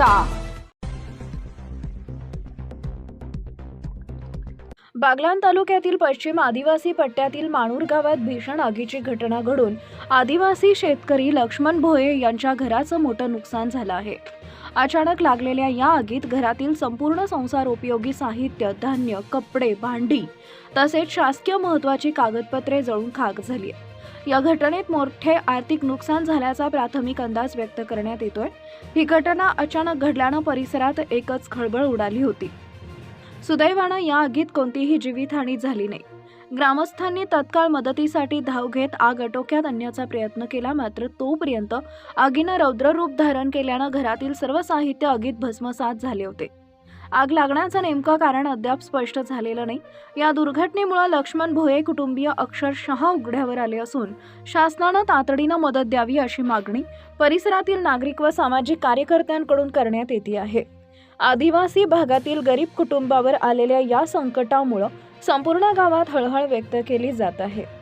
आगीचा बागलाण तालुक्यातील पश्चिम आदिवासी पट्ट्यातील माणूर गावात भीषण आगीची घटना घडून आदिवासी शेतकरी लक्ष्मण भोये यांच्या घराचं मोठं नुकसान झालं आहे. अचानक लागलेल्या या आगीत घरातील संपूर्ण संसार उपयोगी साहित्य धान्य कपडे भांडी तसेच शासकीय महत्वाची कागदपत्रे जळून खाक झाली या घटनेत मोठे आर्थिक नुकसान झाल्याचा प्राथमिक अंदाज व्यक्त करण्यात येतोय. ही घटना अचानक घडल्यानं परिसरात एकच खळबळ उडाली होती. सुदैवानं या आगीत कोणतीही जीवितहानी झाली नाही. ग्रामस्थांनी तत्काळ मदतीसाठी धाव घेत आग आटोक्यात आणण्याचा प्रयत्न केला मात्र तोपर्यंत आगीनं रौद्ररूप धारण केल्यानं घरातील सर्व साहित्य आगीत भस्मसात झाले होते. आग लागण्याचं नेमकं कारण अद्याप स्पष्ट झालेलं नाही. या दुर्घटनेमुळे लक्ष्मण भोये कुटुंबीय अक्षरशः उघड्यावर आले असून शासनानं तातडीनं मदत द्यावी अशी मागणी परिसरातील नागरिक व सामाजिक कार्यकर्त्यांकडून करण्यात येते आहे. आदिवासी भागातील गरीब कुटुंबावर आलेल्या या संकटामुळं संपूर्ण गावात हळहळ व्यक्त केली जात आहे.